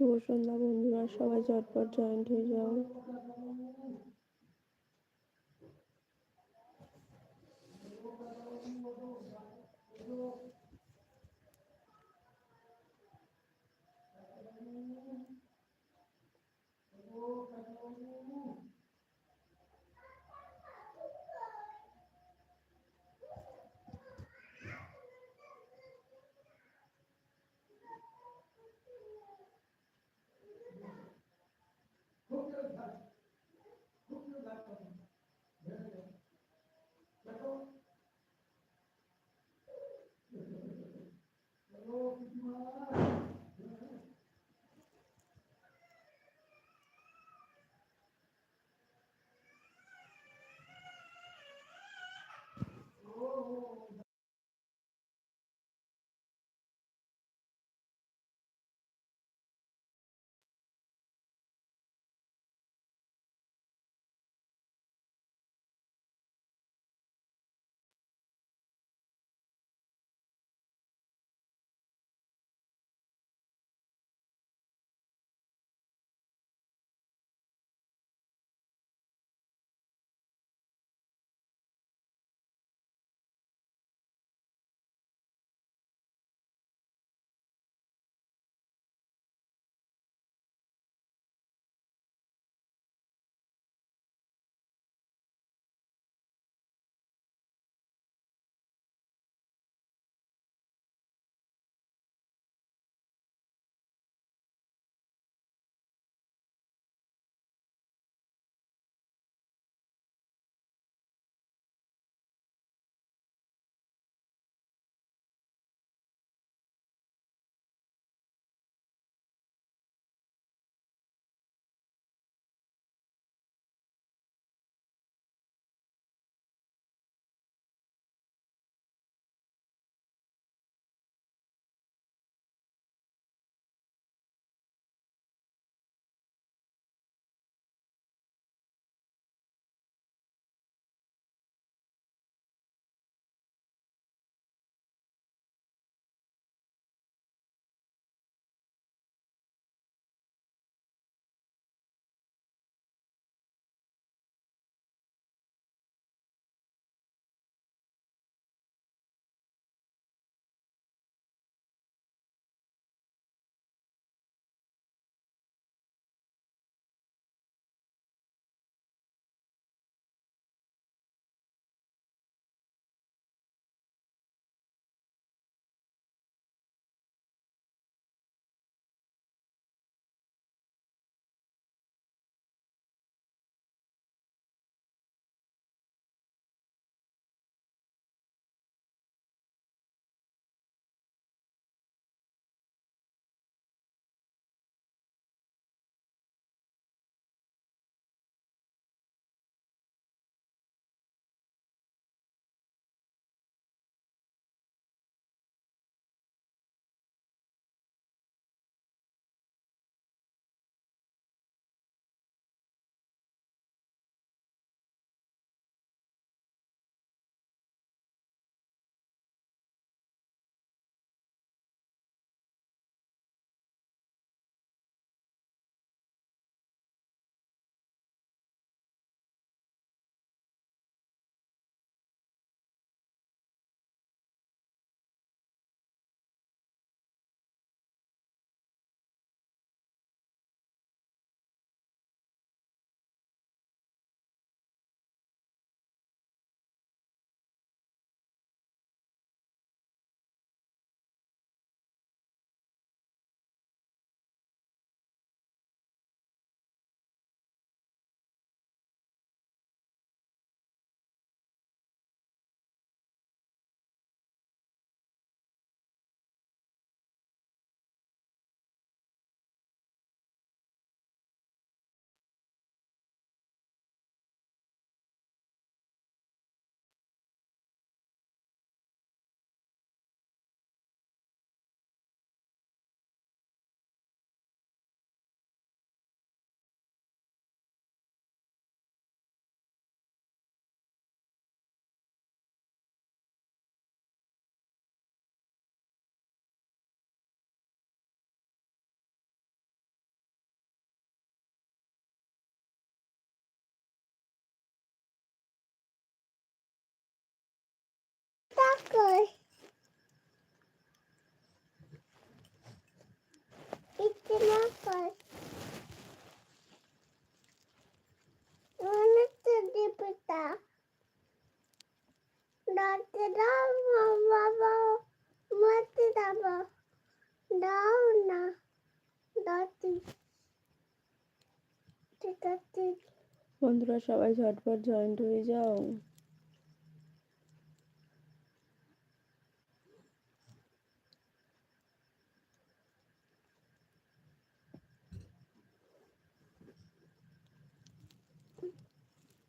শুভ সন্ধ্যা বন্ধুরা সবাই ঝটপট জয়েন্ট হয়ে যাও। কই ইতনা কই অনেক দিপিতা দাঁতে দাও বাবা মাতে দাও দাও না দাঁতি ঠিক আছে বন্ধুরা, সবাই ঝটপট জয়েন্ট হয়ে যাও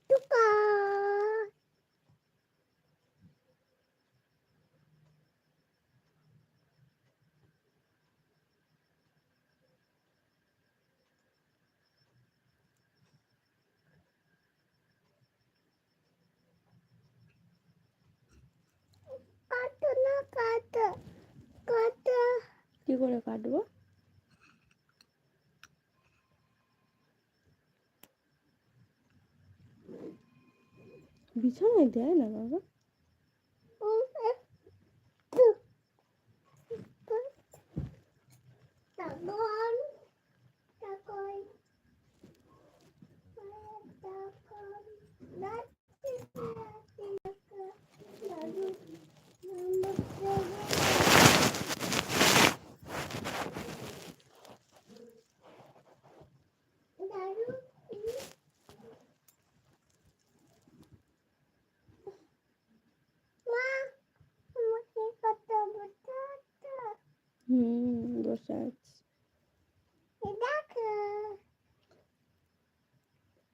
টুকা কাটো না কাটো কাটো কি করে কাটবো? বিছানায় দেয় না বাবা।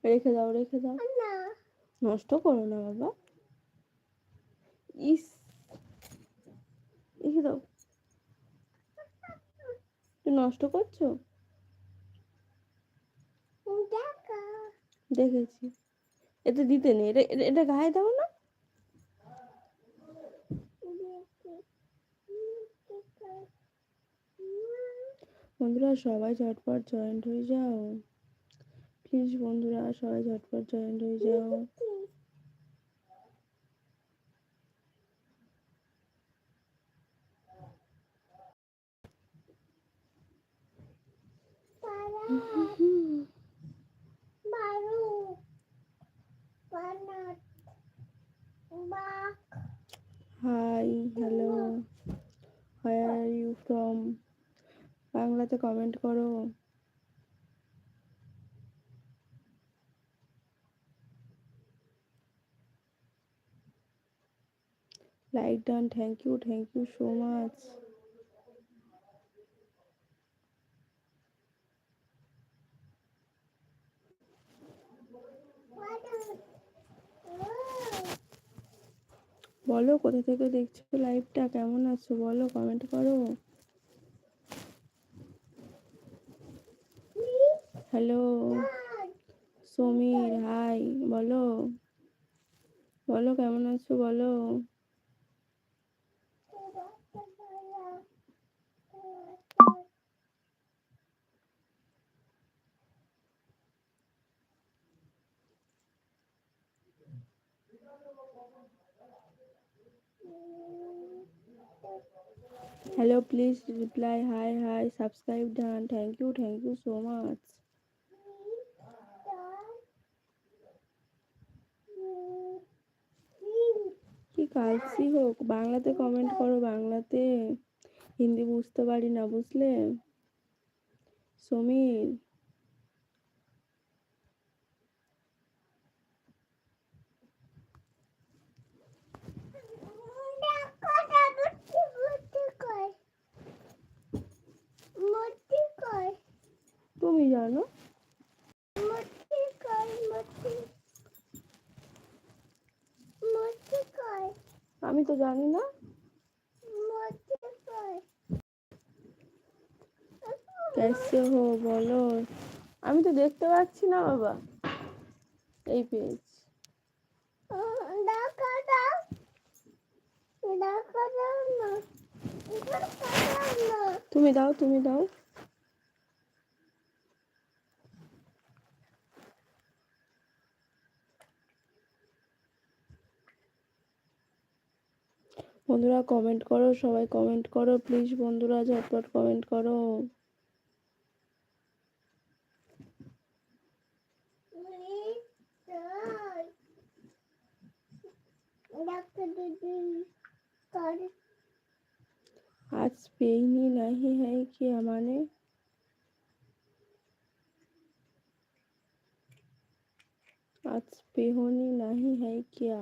রেখে দাও রেখে দাও। না। নষ্ট করো না বাবা। ইস। রেখে দাও। তুমি নষ্ট করছ? দেখেছি। এটা দিতে নেই। এটা এটা- এটা গায়ে দাও না। বন্ধুরা সবাই চটপট জয়েন্ট হয়ে যাও। প্লিজ বন্ধুরা, সবাই ঝটপট জয়েন্ট হয়ে যাও। Hi hello hi are you from বাংলাতে কমেন্ট করো। Like done thank you thank you so much বলো, কোথা থেকে দেখছ লাইভটা কেমন আছো? বলো কমেন্ট করো। হ্যালো সমীর হাই বলো। বলো, কেমন আছো? বলো। Hello please reply hi hi subscribe done thank you thank you so much কি কালসি হোক, বাংলাতে কমেন্ট করো, বাংলাতে হিন্দি বুঝতে পারি না, বুঝলে? সমীর তুমি জানো আমি তো জানি না। হো, বলো। আমি তো দেখতে পাচ্ছি না, বাবা। এই পেজ তুমি দাও তুমি দাও। বন্ধুরা কমেন্ট করো সবাই কমেন্ট করো প্লিজ বন্ধুরা ঝটপট কমেন্ট করো डॉक्टर दीदी कर आज पेनी नहीं है क्या মানে আজ পেহনি নাহি হ্যায় কিয়া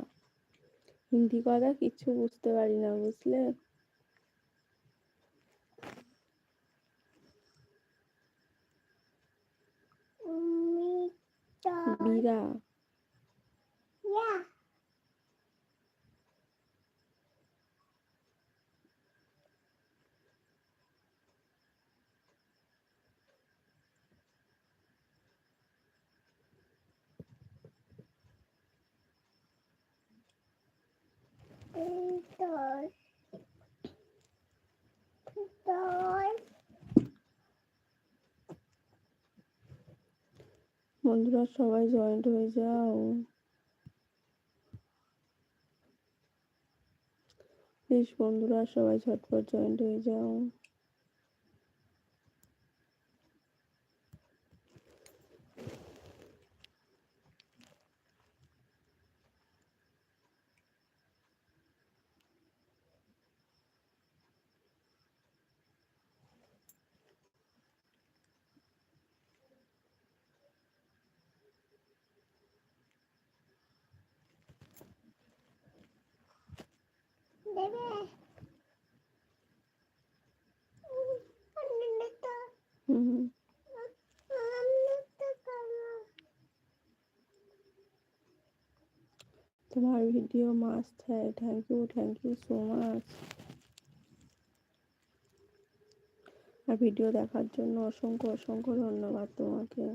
হিন্দি কথা কিচ্ছু বুঝতে পারি না বুঝলে বীরা বন্ধুরা সবাই জয়েন্ট হয়ে যাও। বন্ধুরা সবাই ঝটপট জয়েন্ট হয়ে যাও। তোমার ভিডিও মাস্ট হ্যাঁ thank you thank you so much R video দেখার জন্য অসংখ্য অসংখ্য ধন্যবাদ তোমাকে।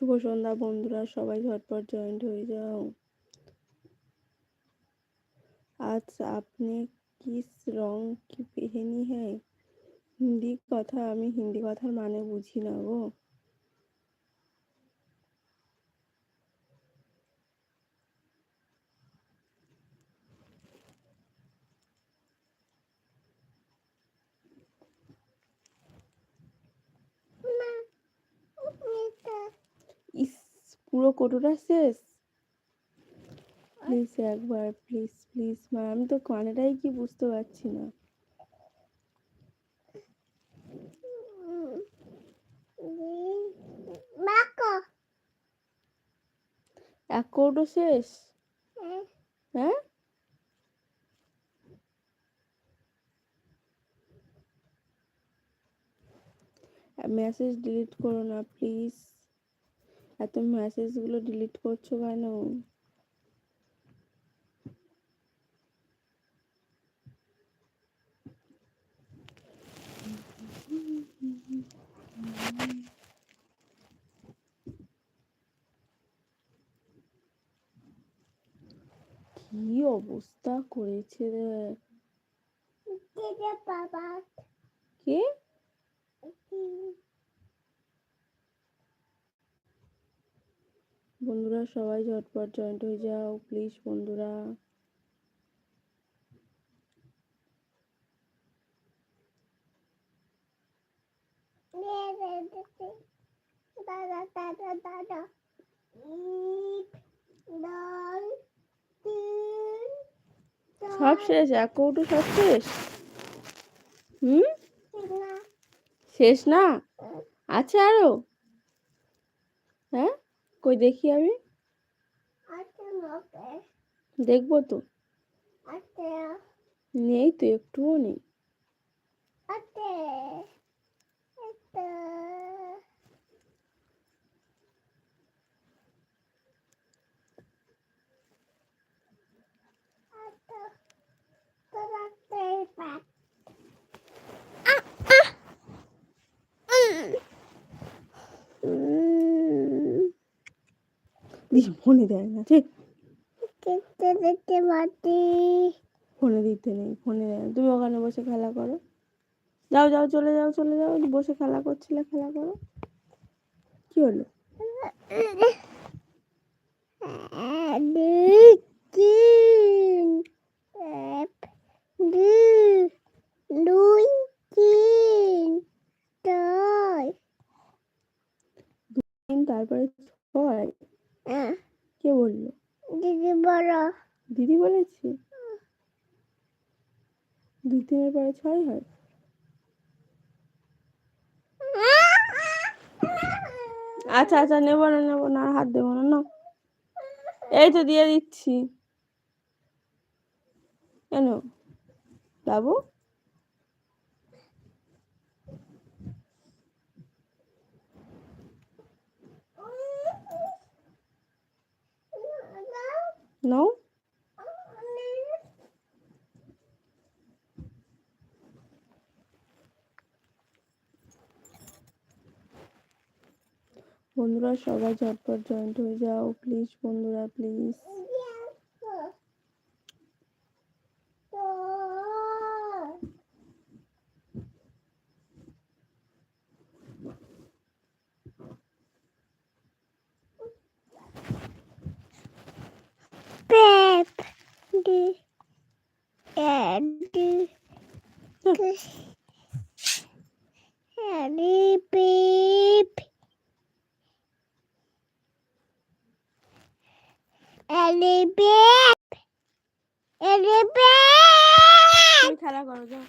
শুভ সন্ধ্যা বন্ধুরা, সবাই ঝটপট জয়েন্ট হয়ে যাও। আজ আপনি কিস রং কি পেহেনি হ্যাঁ? হিন্দি কথা, আমি হিন্দি কথার মানে বুঝি না গো. পুরো কোটোটা শেষ? প্লিজ একবার প্লিজ প্লিজ মা আমি তো কানেটাই কি বুঝতে পারছি না. এক কৌটো শেষ? Eh, হ্যাঁ? মেসেজ ডিলিট করো না প্লিজ এত মেসেজগুলো ডিলিট করছ কেন? কি অবস্থা করেছে রে? baba. কে? বন্ধুরা সবাই ঝটপট জয়েন্ট হয়ে যাও প্লিজ বন্ধুরা। দাদা দাদা দাদা সব শেষ? এক কৌটো সব শেষ? হুম? শেষ না? আছে আরও। হ্যাঁ? কই দেখি আমি? মকে দেখব তো। আছে নেই তো একটুও নেই। আছে মনে দেয় না ঠিক? দেখতে দেখতে মাটি ফোনে দিতে নেই ফোনে দেয় না। তুমি ওখানে বসে খেলা করো। যাও যাও চলে যাও চলে যাও বসে খেলা করছিলে খেলা করো। কি হলো? তারপরে ছয় কে বলল? দিদি বড় দিদি বলেছে? দুই তিনের পরে ছয় হয়? আচ্ছা আচ্ছা নেব না নেব না আর হাত দেবো না না এই তো দিয়ে দিচ্ছি। কেন বাবু? নাও বন্ধুরা সবাই ঝটপট জয়েন্ট হয়ে যাও প্লিজ বন্ধুরা please Harry Pip. Harry Pip. তুমি খেলা করো যাও।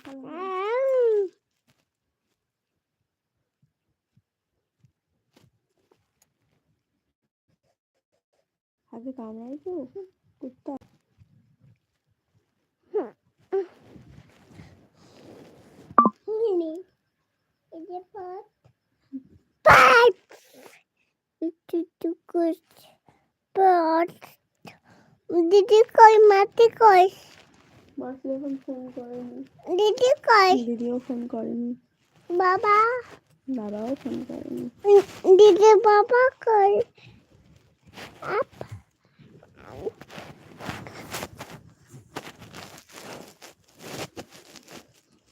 আগে কামড়াই তো কুত্তা Ini. Ini pot. Pot. Itu tukus. দিদি কই মাটি কই মাসি এখন ফোন করেনি দিদি কই দিদিও ফোন করেনি বাবা বাবাও ফোন করেনি দিদি বাবা কই আপ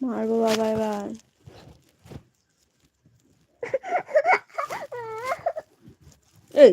মারবো বাবা এবার। এই